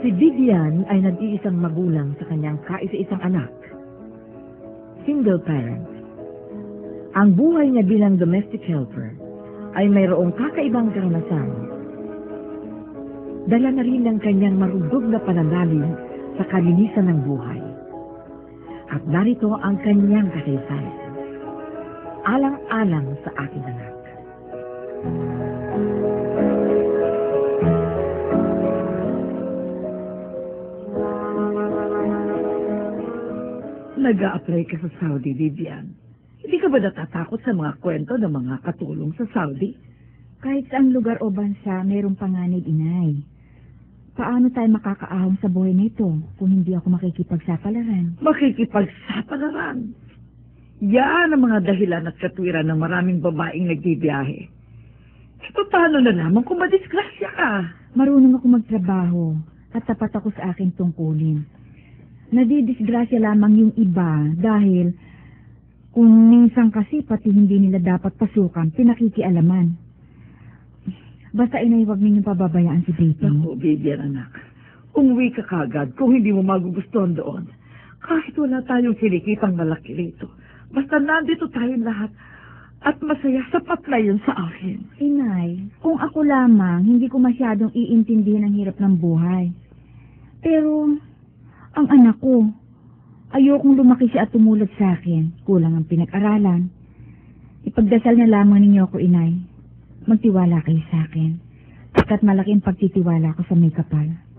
Si Vivian ay nag-iisang magulang sa kanyang kaisa-isang anak. Single parent. Ang buhay niya bilang domestic helper ay mayroong kakaibang karanasan. Dala na rin ng kanyang marugdog na pananalig sa kalinisan ng buhay. At narito ang kanyang kasaysayan. Alang-alang sa aking anak. Nag-a-apply ka sa Saudi, Vivian. Hindi ka ba natatakot sa mga kwento ng mga katulong sa Saudi? Kahit saang lugar o bansa, mayroong panganib, inay. Paano tayo makakaahon sa buhay nito kung hindi ako makikipagsapalaran? Makikipagsapalaran. Yan ang mga dahilan at katwiran ng maraming babaeng nagbibiyahe. E paano na naman kung madisgrasya ka? Marunong ako magtrabaho at tapat ako sa aking tungkulin. Nadidisgrasya lamang yung iba dahil kung minsan kasi pati hindi nila dapat pasukan, pinakikialaman. Basta inay, huwag ninyong pababayaan si baby. Naku, Vivian anak. Umuwi ka kagad kung hindi mo magugustuhan doon. Kahit wala tayong kinikitang malaki rito. Basta nandito tayong lahat at masaya sapat na yun sa akin. Inay, kung ako lamang, hindi ko masyadong iintindihan ang hirap ng buhay. Pero, ang anak ko, ayokong lumaki siya at tumulad sa akin. Kulang ang pinag-aralan. Ipagdasal na lamang ninyo ako, inay. Magtiwala kayo sa akin. At malaki ang pagtitiwala ko sa may kapal.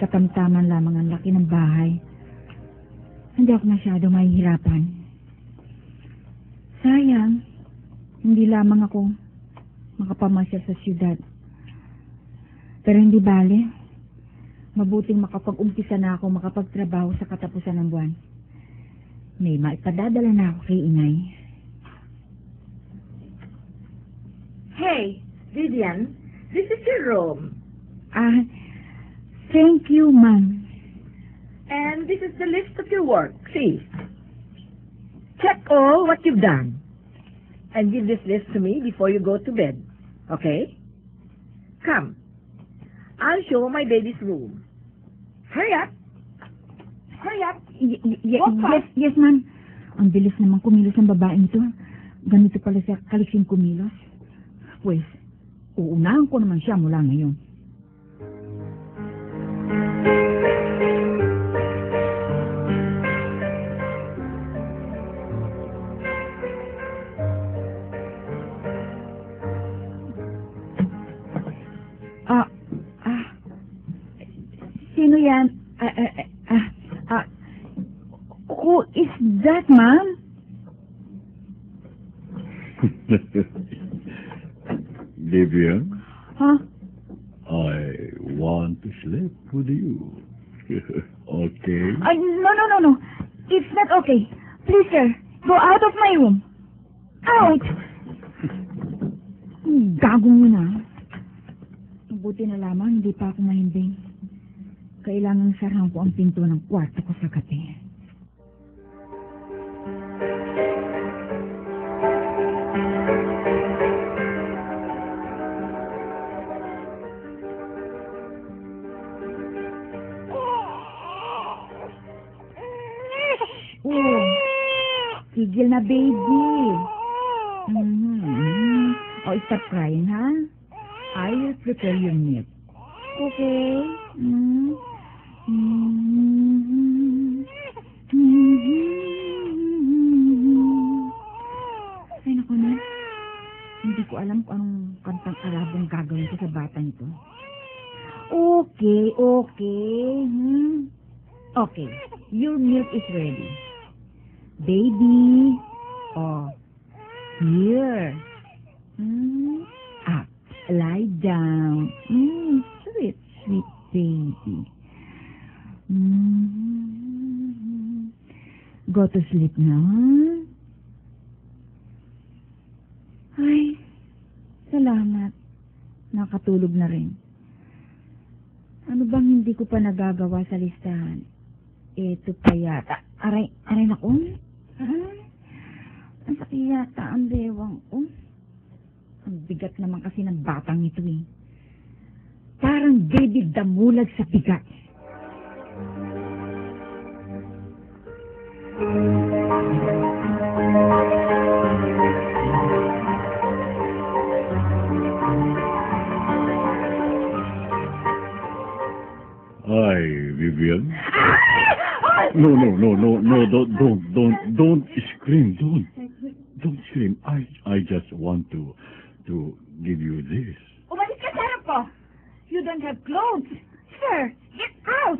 Katamtaman lamang ang laki ng bahay. Hindi ako masyado mahihirapan. Sayang, hindi lamang ako makapamasya sa siyudad. Pero hindi bale. Mabuting makapag-umpisa na ako makapagtrabaho sa katapusan ng buwan. May maipadadala na ako kay inay. Hey, Vivian, this is your room. Ah, thank you, ma'am. And this is the list of your work. See. Check all what you've done. And give this list to me before you go to bed. Okay? Come. I'll show my baby's room. Hurry up. Hurry up. Y- y- y- Walk yes, yes, ma'am. Ang bilis naman kumilos ng babaeng ito. Ganito pala siya kalising kumilos. Pues, uunahan ko naman siya mula ngayon. Ah, ah, sino yan? Ah, ah, ah, ah, who is that, ma'am? Vivian, Huh? I want sleep with you. okay? Ay, no, no, no, no. It's not okay. Please, sir, go out of my room. Out! Gagong yun, ah. Mabuti na lamang, hindi pa ako mahimbing. Kailangan sarahan ko ang pinto ng kwarto ko sa gabi. Oh, tigil na, baby. Mm-hmm. Oh, stop crying, ha? I will prepare your milk. Okay? Mm-hmm. Ay, naku na. Hindi ko alam kung anong kantang Arabong gagawin ko sa batang ito. Okay, okay. Hmm? Okay, your milk is ready. Baby. Oh, Here. Mm, up. Lie down. Mm, sweet, sweet baby. Mm. Go to sleep now. Ay, salamat. Nakatulog na rin. Ano bang hindi ko pa nagagawa sa listahan? Ito pa yata. Aray, aray na ko. Ang sakit yata ang bewang ko. Ang bigat naman kasi ng batang ito eh. Parang David damulag sa bigat. Don't, scream, don't, don't scream. I, I just want to, to give you this. Umalis ka sa. You don't have clothes. Sir, get out.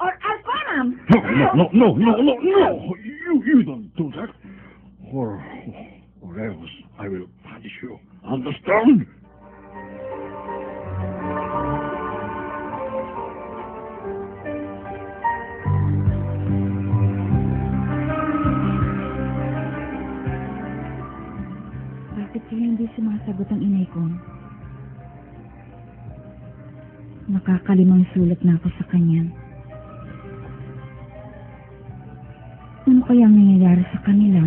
Or I'll call him. No, no, no, no, no, no, you, you don't do that. Or, or else I will punish you. Understand? Kaya hindi sumasagot ang inay ko? Nakakalimang sulat na ako sa kanya. Ano kaya ang nangyayari sa kanila?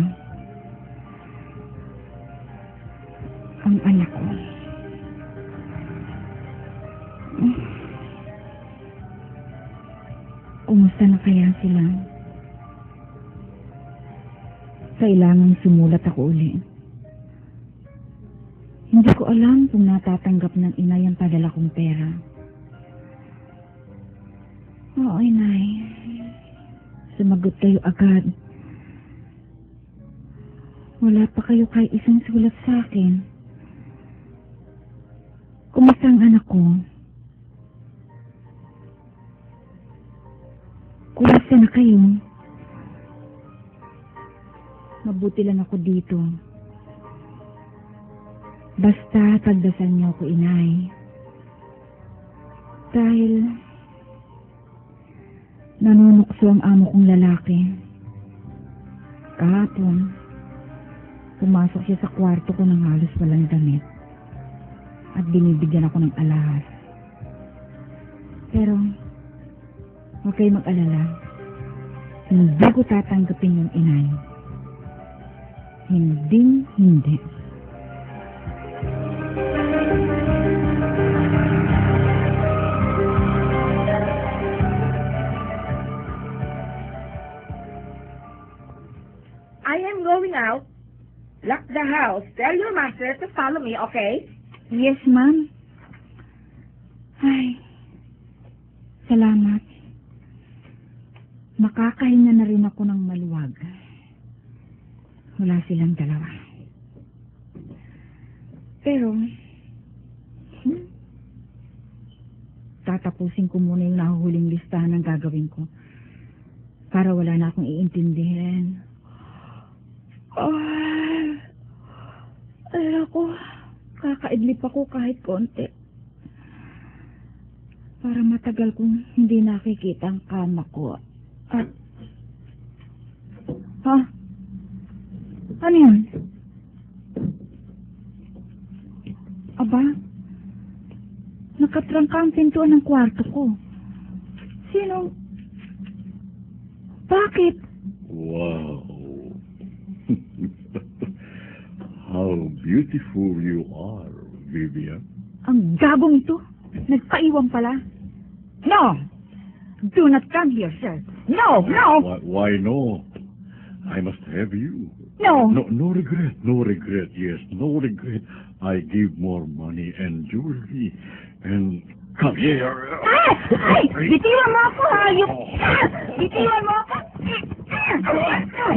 Ang anak ko. Kumusta na kaya sila? Kailangan sumulat ako uli. Hindi ko alam kung natatanggap ng ina yung padala kong pera. Oo, inay. Sumagot kayo agad. Wala pa kayo kay isang sulat sa akin. Kumusta ang anak ko? Kumusta na kayo? Mabuti lang ako dito. Basta pagdasal niyo ako, inay. Dahil nanunukso ang amo kong lalaki. Kahapon, pumasok siya sa kwarto ko ng halos walang damit. At binibigyan ako ng alahas. Pero, huwag kayo mag-alala. Hindi ko tatanggapin yung inay. Hindi, hindi. I am going out. Lock the house. Tell your master to follow me, okay? Yes, ma'am. Ay, salamat. Makakahinga na rin ako ng maluwag. Wala silang dalawa. Pero, hmm, tatapusin ko muna yung nahuhuling listahan ng gagawin ko para wala na akong iintindihin. Ay, alam ko, kakaidlip ako kahit konti. Para matagal kong hindi nakikita ang kama ko. At, ha? Ano yun? Aba, nakatrangka ang pintuan ng kwarto ko. Sino? Bakit? Wow. Beautiful you are, Vivian. Ang gabong ito. Nagpaiwan pala. No! Do not come here, sir. No, no, Why, why no? I must have you. no. No, no regret, no regret, yes, no regret. I give more money and jewelry and come here. Ay! Ay! Bitiwan mo ako, hayop! Oh. Bitiwan mo ako!